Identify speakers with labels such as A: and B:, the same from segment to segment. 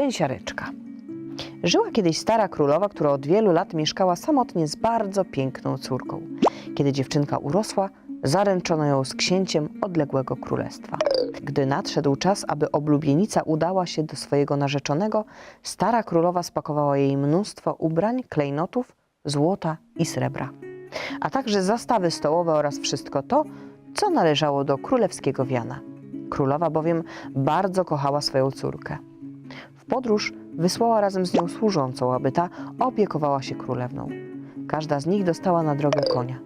A: Gęsiareczka. Żyła kiedyś stara królowa, która od wielu lat mieszkała samotnie z bardzo piękną córką. Kiedy dziewczynka urosła, zaręczono ją z księciem odległego królestwa. Gdy nadszedł czas, aby oblubienica udała się do swojego narzeczonego, stara królowa spakowała jej mnóstwo ubrań, klejnotów, złota i srebra, a także zastawy stołowe oraz wszystko to, co należało do królewskiego wiana. Królowa bowiem bardzo kochała swoją córkę. Podróż wysłała razem z nią służącą, aby ta opiekowała się królewną. Każda z nich dostała na drogę konia.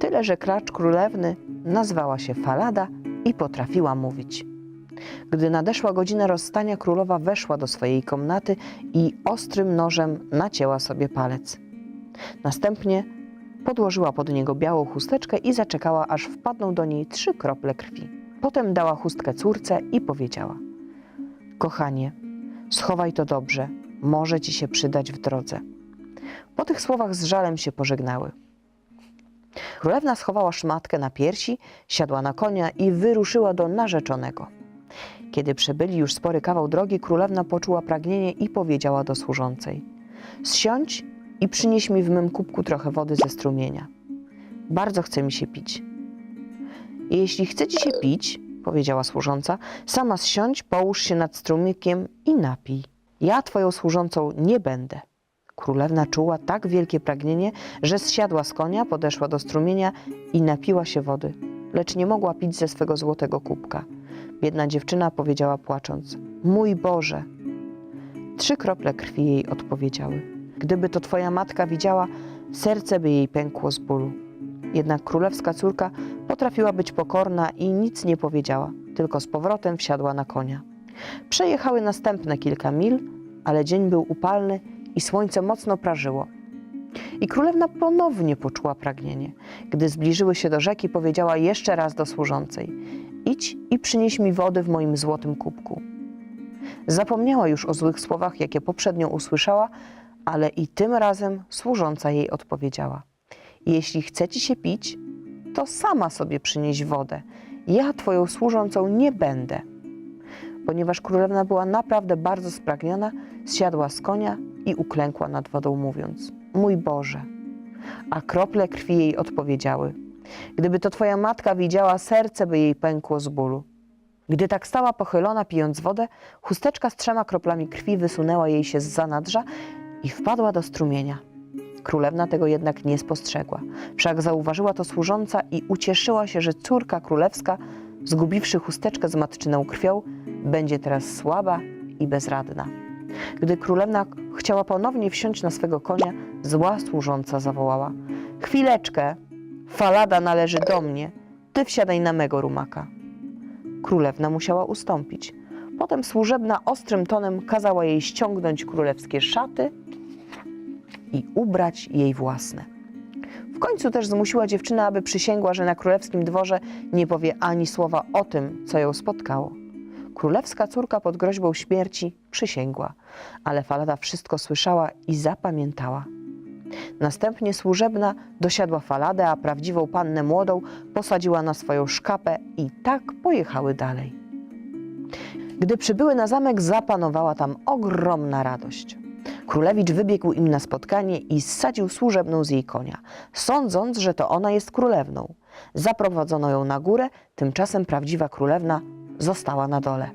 A: Tyle, że klacz królewny nazwała się Falada i potrafiła mówić. Gdy nadeszła godzina rozstania, królowa weszła do swojej komnaty i ostrym nożem nacięła sobie palec. Następnie podłożyła pod niego białą chusteczkę i zaczekała, aż wpadną do niej trzy krople krwi. Potem dała chustkę córce i powiedziała: Kochanie, schowaj to dobrze, może ci się przydać w drodze. Po tych słowach z żalem się pożegnały. Królewna schowała szmatkę na piersi, siadła na konia i wyruszyła do narzeczonego. Kiedy przebyli już spory kawał drogi, królewna poczuła pragnienie i powiedziała do służącej: Zsiądź i przynieś mi w mym kubku trochę wody ze strumienia. Bardzo chce mi się pić. Jeśli chce ci się pić, powiedziała służąca, sama zsiądź, połóż się nad strumykiem i napij. Ja twoją służącą nie będę. Królewna czuła tak wielkie pragnienie, że zsiadła z konia, podeszła do strumienia i napiła się wody, lecz nie mogła pić ze swego złotego kubka. Biedna dziewczyna powiedziała płacząc: Mój Boże! Trzy krople krwi jej odpowiedziały. Gdyby to twoja matka widziała, serce by jej pękło z bólu. Jednak królewska córka potrafiła być pokorna i nic nie powiedziała, tylko z powrotem wsiadła na konia. Przejechały następne kilka mil, ale dzień był upalny i słońce mocno prażyło. I królewna ponownie poczuła pragnienie. Gdy zbliżyły się do rzeki, powiedziała jeszcze raz do służącej: Idź i przynieś mi wody w moim złotym kubku. Zapomniała już o złych słowach, jakie poprzednio usłyszała, ale i tym razem służąca jej odpowiedziała: Jeśli chce ci się pić, to sama sobie przynieś wodę. Ja twoją służącą nie będę. Ponieważ królewna była naprawdę bardzo spragniona, zsiadła z konia i uklękła nad wodą, mówiąc: Mój Boże! A krople krwi jej odpowiedziały: Gdyby to twoja matka widziała, serce by jej pękło z bólu. Gdy tak stała pochylona, pijąc wodę, chusteczka z trzema kroplami krwi wysunęła jej się z zanadrza i wpadła do strumienia. Królewna tego jednak nie spostrzegła. Wszak zauważyła to służąca i ucieszyła się, że córka królewska, zgubiwszy chusteczkę z matczyną krwią, będzie teraz słaba i bezradna. Gdy królewna chciała ponownie wsiąść na swego konia, zła służąca zawołała: Chwileczkę, falada należy do mnie, ty wsiadaj na mego rumaka. Królewna musiała ustąpić. Potem służebna ostrym tonem kazała jej ściągnąć królewskie szaty i ubrać jej własne. W końcu też zmusiła dziewczynę, aby przysięgła, że na królewskim dworze nie powie ani słowa o tym, co ją spotkało. Królewska córka pod groźbą śmierci przysięgła, ale Falada wszystko słyszała i zapamiętała. Następnie służebna dosiadła Faladę, a prawdziwą pannę młodą posadziła na swoją szkapę i tak pojechały dalej. Gdy przybyły na zamek, zapanowała tam ogromna radość. Królewicz wybiegł im na spotkanie i zsadził służebną z jej konia, sądząc, że to ona jest królewną. Zaprowadzono ją na górę, tymczasem prawdziwa królewna została na dole.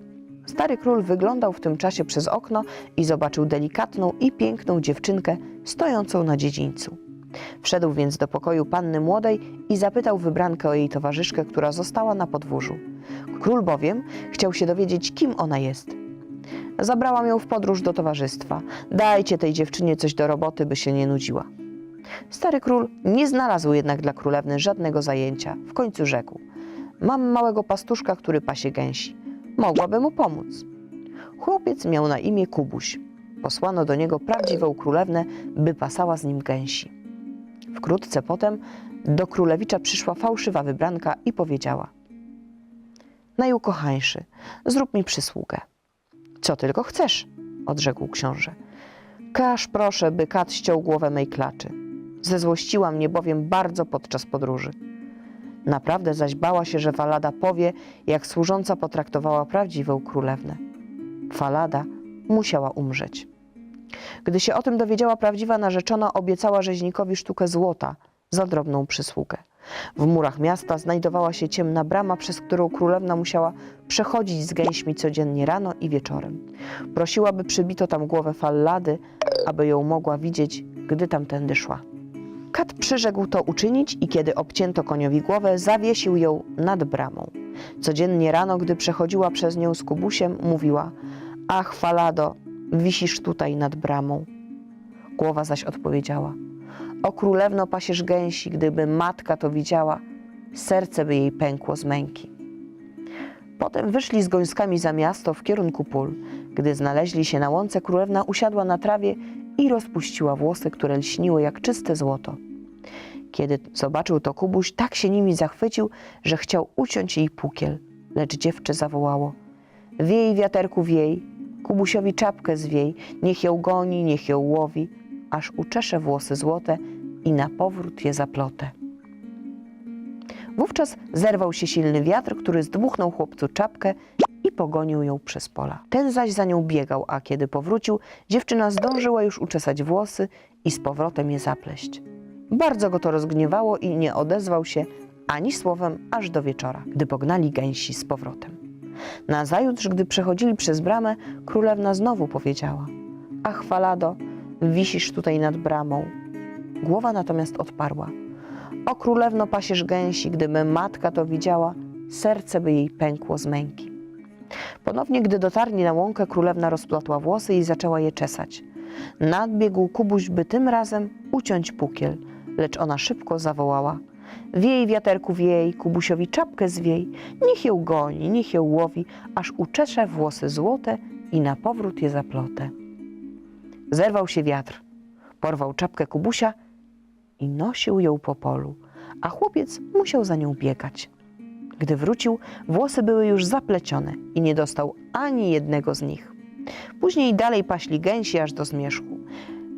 A: Stary król wyglądał w tym czasie przez okno i zobaczył delikatną i piękną dziewczynkę stojącą na dziedzińcu. Wszedł więc do pokoju panny młodej i zapytał wybrankę o jej towarzyszkę, która została na podwórzu. Król bowiem chciał się dowiedzieć, kim ona jest. Zabrałam ją w podróż do towarzystwa. Dajcie tej dziewczynie coś do roboty, by się nie nudziła. Stary król nie znalazł jednak dla królewny żadnego zajęcia. W końcu rzekł: Mam małego pastuszka, który pasie gęsi. Mogłaby mu pomóc. Chłopiec miał na imię Kubuś. Posłano do niego prawdziwą królewnę, by pasała z nim gęsi. Wkrótce potem do królewicza przyszła fałszywa wybranka i powiedziała: Najukochańszy, zrób mi przysługę. Co tylko chcesz, odrzekł książę. Każ proszę, by kat ściął głowę mej klaczy. Zezłościła mnie bowiem bardzo podczas podróży. Naprawdę zaś bała się, że Falada powie, jak służąca potraktowała prawdziwą królewnę. Falada musiała umrzeć. Gdy się o tym dowiedziała prawdziwa narzeczona, obiecała rzeźnikowi sztukę złota za drobną przysługę. W murach miasta znajdowała się ciemna brama, przez którą królewna musiała przechodzić z gęśmi codziennie rano i wieczorem. Prosiła, by przybito tam głowę Fallady, aby ją mogła widzieć, gdy tamtędy szła. Kat przyrzekł to uczynić i kiedy obcięto koniowi głowę, zawiesił ją nad bramą. Codziennie rano, gdy przechodziła przez nią z Kubusiem, mówiła: Ach, Falado, wisisz tutaj nad bramą. Głowa zaś odpowiedziała: O królewno pasierz gęsi, gdyby matka to widziała, serce by jej pękło z męki. Potem wyszli z gońskami za miasto w kierunku pól. Gdy znaleźli się na łące, królewna usiadła na trawie i rozpuściła włosy, które lśniły jak czyste złoto. Kiedy zobaczył to Kubuś, tak się nimi zachwycił, że chciał uciąć jej pukiel, lecz dziewczę zawołało. Wiej, wiaterku, wiej, Kubusiowi czapkę zwiej, niech ją goni, niech ją łowi, aż uczesze włosy złote i na powrót je zaplotę. Wówczas zerwał się silny wiatr, który zdmuchnął chłopcu czapkę i pogonił ją przez pola. Ten zaś za nią biegał, a kiedy powrócił, dziewczyna zdążyła już uczesać włosy i z powrotem je zapleść. Bardzo go to rozgniewało i nie odezwał się ani słowem aż do wieczora, gdy pognali gęsi z powrotem. Nazajutrz, gdy przechodzili przez bramę, królewna znowu powiedziała: Ach, Falado, wisisz tutaj nad bramą. Głowa natomiast odparła: O królewno pasierz gęsi, gdyby matka to widziała, serce by jej pękło z męki. Ponownie, gdy dotarli na łąkę, królewna rozplotła włosy i zaczęła je czesać. Nadbiegł Kubuś, by tym razem uciąć pukiel, lecz ona szybko zawołała: Wiej, wiaterku, wiej, Kubusiowi czapkę zwiej, niech ją goni, niech ją łowi, aż uczesze włosy złote i na powrót je zaplotę. Zerwał się wiatr, porwał czapkę Kubusia i nosił ją po polu, a chłopiec musiał za nią biegać. Gdy wrócił, włosy były już zaplecione i nie dostał ani jednego z nich. Później dalej paśli gęsi aż do zmierzchu.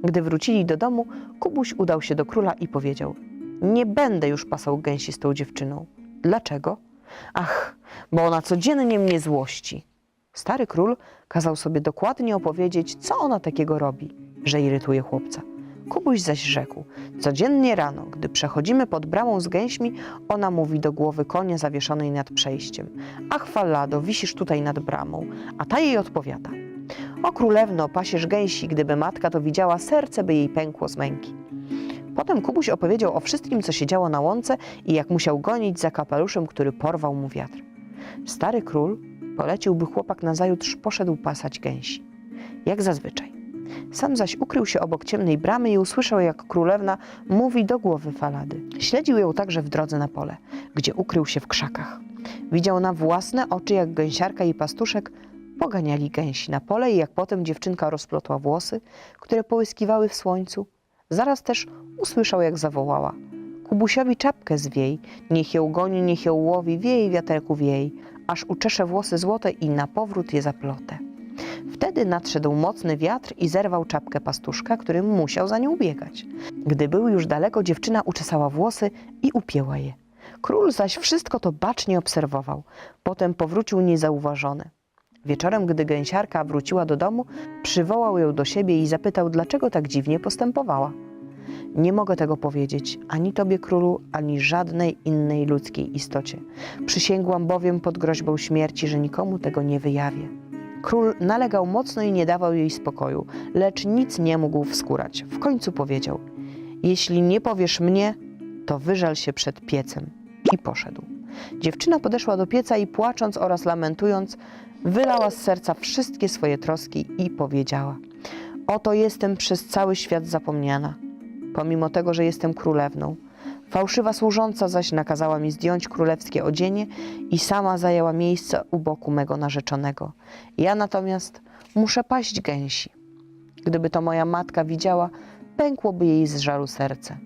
A: Gdy wrócili do domu, Kubuś udał się do króla i powiedział: Nie będę już pasał gęsi z tą dziewczyną. Dlaczego? Ach, bo ona codziennie mnie złości. Stary król kazał sobie dokładnie opowiedzieć, co ona takiego robi, że irytuje chłopca. Kubuś zaś rzekł: Codziennie rano, gdy przechodzimy pod bramą z gęśmi, ona mówi do głowy konia zawieszonej nad przejściem: Ach, Fallado, wisisz tutaj nad bramą. A ta jej odpowiada: O królewno, pasierz gęsi, gdyby matka to widziała, serce by jej pękło z męki. Potem Kubuś opowiedział o wszystkim, co się działo na łące i jak musiał gonić za kapeluszem, który porwał mu wiatr. Stary król polecił, by chłopak nazajutrz poszedł pasać gęsi. Jak zazwyczaj. Sam zaś ukrył się obok ciemnej bramy i usłyszał, jak królewna mówi do głowy Falady. Śledził ją także w drodze na pole, gdzie ukrył się w krzakach. Widział na własne oczy, jak gęsiarka i pastuszek poganiali gęsi na pole i jak potem dziewczynka rozplotła włosy, które połyskiwały w słońcu. Zaraz też usłyszał, jak zawołała. Kubusiowi czapkę zwiej, niech ją goni, niech ją łowi, wiej, wiaterku, wiej, aż uczesze włosy złote i na powrót je zaplotę. Wtedy nadszedł mocny wiatr i zerwał czapkę pastuszka, który musiał za nią biegać. Gdy był już daleko, dziewczyna uczesała włosy i upięła je. Król zaś wszystko to bacznie obserwował. Potem powrócił niezauważony. Wieczorem, gdy gęsiarka wróciła do domu, przywołał ją do siebie i zapytał, dlaczego tak dziwnie postępowała. Nie mogę tego powiedzieć ani tobie, królu, ani żadnej innej ludzkiej istocie. Przysięgłam bowiem pod groźbą śmierci, że nikomu tego nie wyjawię. Król nalegał mocno i nie dawał jej spokoju, lecz nic nie mógł wskórać. W końcu powiedział: Jeśli nie powiesz mnie, to wyżal się przed piecem. I poszedł. Dziewczyna podeszła do pieca i płacząc oraz lamentując, wylała z serca wszystkie swoje troski i powiedziała: Oto jestem przez cały świat zapomniana, pomimo tego, że jestem królewną. Fałszywa służąca zaś nakazała mi zdjąć królewskie odzienie i sama zajęła miejsce u boku mego narzeczonego. Ja natomiast muszę paść gęsi. Gdyby to moja matka widziała, pękłoby jej z żalu serce.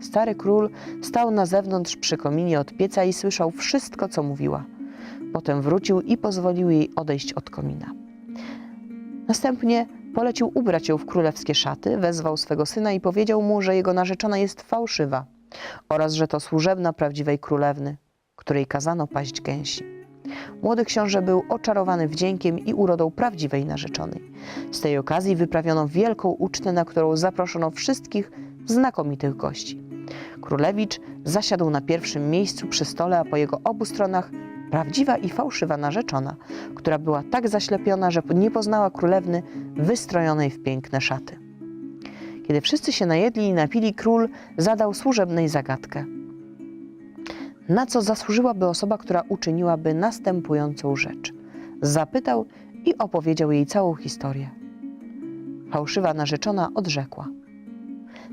A: Stary król stał na zewnątrz przy kominie od pieca i słyszał wszystko, co mówiła. Potem wrócił i pozwolił jej odejść od komina. Następnie polecił ubrać ją w królewskie szaty, wezwał swego syna i powiedział mu, że jego narzeczona jest fałszywa oraz że to służebna prawdziwej królewny, której kazano paść gęsi. Młody książę był oczarowany wdziękiem i urodą prawdziwej narzeczonej. Z tej okazji wyprawiono wielką ucztę, na którą zaproszono wszystkich znakomitych gości. Królewicz zasiadł na pierwszym miejscu przy stole, a po jego obu stronach prawdziwa i fałszywa narzeczona, która była tak zaślepiona, że nie poznała królewny wystrojonej w piękne szaty. Kiedy wszyscy się najedli i napili, król zadał służebnej zagadkę. Na co zasłużyłaby osoba, która uczyniłaby następującą rzecz? Zapytał i opowiedział jej całą historię. Fałszywa narzeczona odrzekła.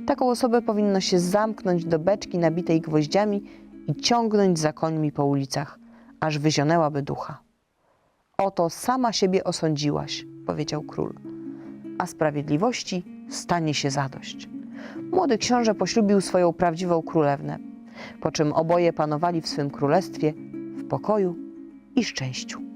A: Taką osobę powinno się zamknąć do beczki nabitej gwoździami i ciągnąć za końmi po ulicach, aż wyzionęłaby ducha. Oto sama siebie osądziłaś, powiedział król, a sprawiedliwości stanie się zadość. Młody książę poślubił swoją prawdziwą królewnę, po czym oboje panowali w swym królestwie w pokoju i szczęściu.